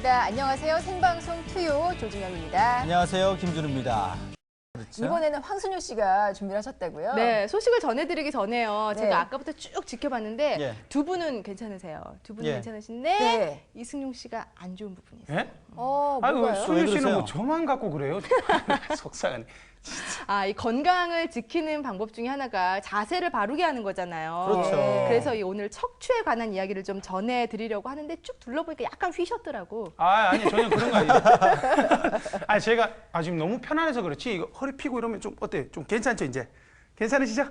시간입니다. 안녕하세요. 생방송 투요 조진영입니다. 안녕하세요. 김준우입니다. 그렇죠? 이번에는 황순효 씨가 준비를 하셨다고요? 네, 소식을 전해드리기 전에요. 네. 제가 아까부터 쭉 지켜봤는데 예. 두 분은 괜찮으세요. 두 분은 예. 괜찮으신데 네. 이승용 씨가 안 좋은 부분이 있어요. 예? 어, 아이고 뭔가요? 수유 씨는 그러세요? 뭐 저만 갖고 그래요? 속상하네. 아, 이 건강을 지키는 방법 중에 하나가 자세를 바르게 하는 거잖아요. 그렇죠. 네. 그래서 이 오늘 척추에 관한 이야기를 좀 전해 드리려고 하는데 쭉 둘러보니까 약간 휘셨더라고. 아 아니 전혀 그런 거 아니에요. 아 제가 아 지금 너무 편안해서 그렇지 이거 허리 피고 이러면 좀 어때? 좀 괜찮죠 이제? 괜찮으시죠?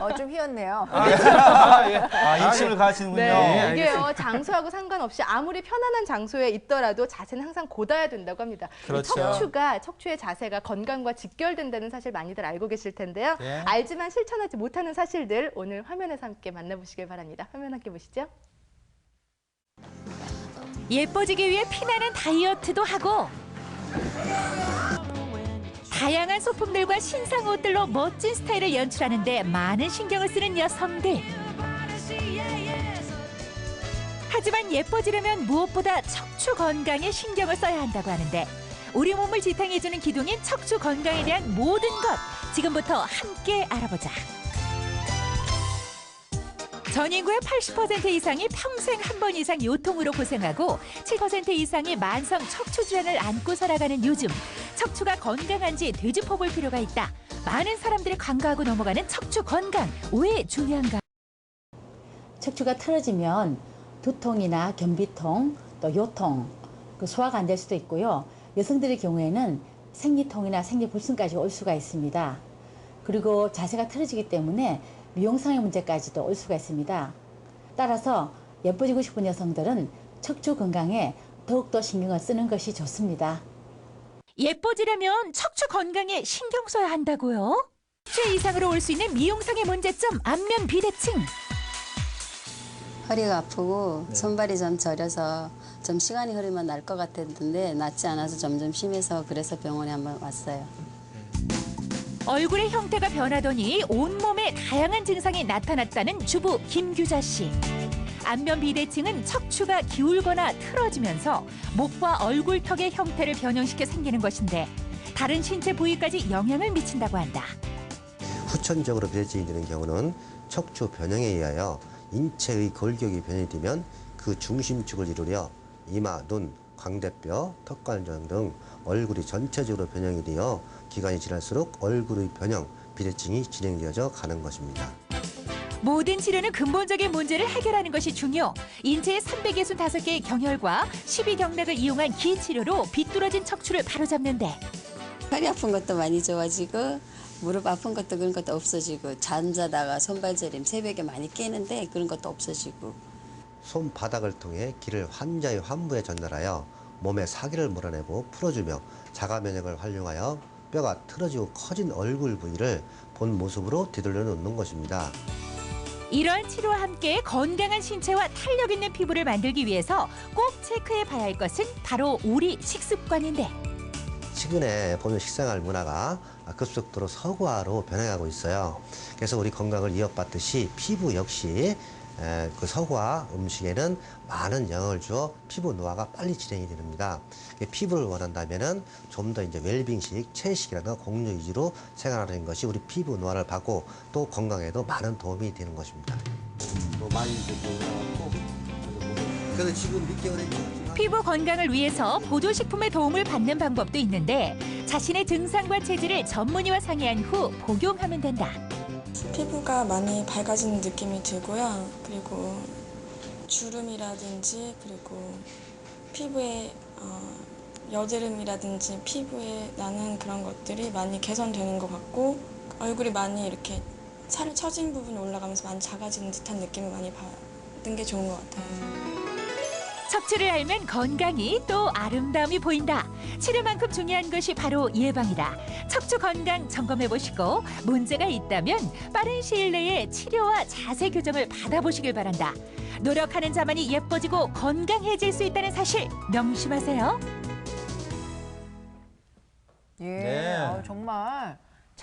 어, 좀 휘었네요. 아, 예. 아, 인침을 가시는군요. 네, 이게요. 장소하고 상관없이 아무리 편안한 장소에 있더라도 자세는 항상 고다야 된다고 합니다. 이 그렇죠. 척추가 척추의 자세가 건강과 직결된다는 사실 많이들 알고 계실 텐데요. 예. 알지만 실천하지 못하는 사실들 오늘 화면에서 함께 만나보시길 바랍니다. 화면 함께 보시죠. 예뻐지기 위해 피나는 다이어트도 하고 다양한 소품들과 신상 옷들로 멋진 스타일을 연출하는데 많은 신경을 쓰는 여성들. 하지만 예뻐지려면 무엇보다 척추 건강에 신경을 써야 한다고 하는데 우리 몸을 지탱해주는 기둥인 척추 건강에 대한 모든 것 지금부터 함께 알아보자. 전 인구의 80% 이상이 평생 한 번 이상 요통으로 고생하고 7% 이상이 만성 척추 질환을 안고 살아가는 요즘 척추가 건강한지 되짚어 볼 필요가 있다. 많은 사람들이 간과하고 넘어가는 척추 건강 왜 중요한가? 척추가 틀어지면 두통이나 변비통, 또 요통, 그 소화가 안 될 수도 있고요. 여성들의 경우에는 생리통이나 생리불순까지 올 수가 있습니다. 그리고 자세가 틀어지기 때문에 미용상의 문제까지도 올 수가 있습니다. 따라서 예뻐지고 싶은 여성들은 척추 건강에 더욱더 신경을 쓰는 것이 좋습니다. 예뻐지려면 척추 건강에 신경 써야 한다고요? 척추 이상으로 올 수 있는 미용상의 문제점 안면 비대칭. 허리가 아프고 손발이 좀 저려서 좀 시간이 흐르면 날 것 같았는데 낫지 않아서 점점 심해서 그래서 병원에 한번 왔어요. 얼굴의 형태가 변하더니 온몸에 다양한 증상이 나타났다는 주부 김규자 씨. 안면 비대칭은 척추가 기울거나 틀어지면서 목과 얼굴턱의 형태를 변형시켜 생기는 것인데 다른 신체 부위까지 영향을 미친다고 한다. 후천적으로 비대칭이 되는 경우는 척추 변형에 의하여 인체의 골격이 변이 되면 그 중심축을 이루려 이마, 눈, 광대뼈, 턱관절 등 얼굴이 전체적으로 변형이 되어 기간이 지날수록 얼굴의 변형, 비대칭이 진행되어져 가는 것입니다. 모든 치료는 근본적인 문제를 해결하는 것이 중요. 인체의 365개의 경혈과 12경락을 이용한 기치료로 비뚤어진 척추를 바로잡는데 허리 아픈 것도 많이 좋아지고 무릎 아픈 것도 그런 것도 없어지고 잠자다가 손발 저림 새벽에 많이 깨는데 그런 것도 없어지고 손바닥을 통해 기를 환자의 환부에 전달하여 몸의 사기를 몰아내고 풀어주며 자가 면역을 활용하여 뼈가 틀어지고 커진 얼굴 부위를 본 모습으로 되돌려 놓는 것입니다. 이러한 치료와 함께 건강한 신체와 탄력 있는 피부를 만들기 위해서 꼭 체크해 봐야 할 것은 바로 우리 식습관인데 최근에 보면 식생활 문화가 급속도로 서구화로 변해가고 있어요. 그래서 우리 건강을 이어받듯이 피부 역시 에, 그 서구화 음식에는 많은 영향을 주어 피부 노화가 빨리 진행이 됩니다. 피부를 원한다면은 좀 더 이제 웰빙식, 채식이라든가 공유 위주로 생활하는 것이 우리 피부 노화를 받고 또 건강에도 많은 도움이 되는 것입니다. 뭐 많이 그래서 지금 밑개월에 피부 건강을 위해서 보조식품의 도움을 받는 방법도 있는데 자신의 증상과 체질을 전문의와 상의한 후 복용하면 된다. 피부가 많이 밝아지는 느낌이 들고요. 그리고 주름이라든지 그리고 피부에 어, 여드름이라든지 피부에 나는 그런 것들이 많이 개선되는 것 같고 얼굴이 많이 이렇게 살이 처진 부분이 올라가면서 많이 작아지는 듯한 느낌을 많이 받은 게 좋은 것 같아요. 척추를 알면 건강이 또 아름다움이 보인다. 치료만큼 중요한 것이 바로 예방이다. 척추 건강 점검해 보시고 문제가 있다면 빠른 시일 내에 치료와 자세 교정을 받아보시길 바란다. 노력하는 자만이 예뻐지고 건강해질 수 있다는 사실 명심하세요. 예, 네. 어, 정말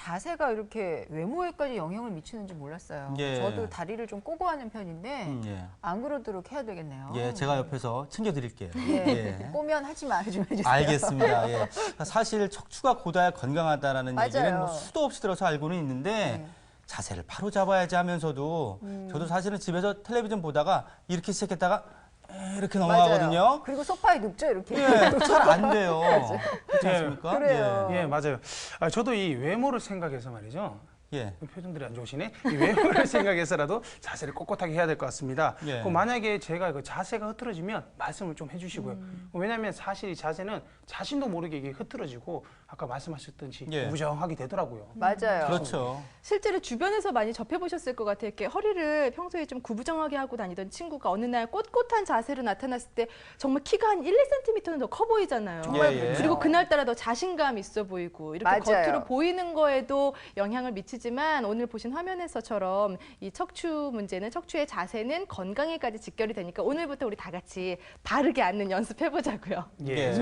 자세가 이렇게 외모에까지 영향을 미치는 줄 몰랐어요. 예. 저도 다리를 좀 꼬고 하는 편인데 음, 예. 안 그러도록 해야 되겠네요. 예, 제가 옆에서 챙겨드릴게요. 예. 예. 꼬면 하지 좀 해주세요. 알겠습니다. 예. 사실 척추가 고다야 건강하다라는 맞아요. 얘기는 뭐 수도 없이 들어서 알고는 있는데 네. 자세를 바로 잡아야지 하면서도 음. 저도 사실은 집에서 텔레비전 보다가 이렇게 시작했다가 이렇게. 넘어가거든요. 그리고 소파에 눕죠, 이렇게. 예, 잘안 돼요. 그렇지 예. 않습니까? 그래요. 예, 맞아요. 아, 저도 이 외모를 생각해서 말이죠. 예. 예. 표정들이 안 좋으시네. 이 외모를 생각해서라도 자세를 꼿꼿하게 해야 될 것 같습니다. 예. 그 만약에 제가 그 자세가 흐트러지면 말씀을 좀 해주시고요. 음. 왜냐하면 사실 이 자세는 자신도 모르게 이게 흐트러지고 아까 말씀하셨듯이 예. 무정하게 되더라고요. 맞아요. 그렇죠. 실제로 주변에서 많이 접해보셨을 것 같아요. 이렇게 허리를 평소에 좀 구부정하게 하고 다니던 친구가 어느 날 꼿꼿한 자세로 나타났을 때 정말 키가 한 1, 2cm는 더 커 보이잖아요. 정말 예, 예. 그렇죠. 그리고 그날따라 더 자신감 있어 보이고 이렇게 맞아요. 겉으로 보이는 거에도 영향을 미치지 만 오늘 보신 화면에서처럼 이 척추 문제는 척추의 자세는 건강에까지 직결이 되니까 오늘부터 우리 다 같이 바르게 앉는 연습해보자고요. 예. 예.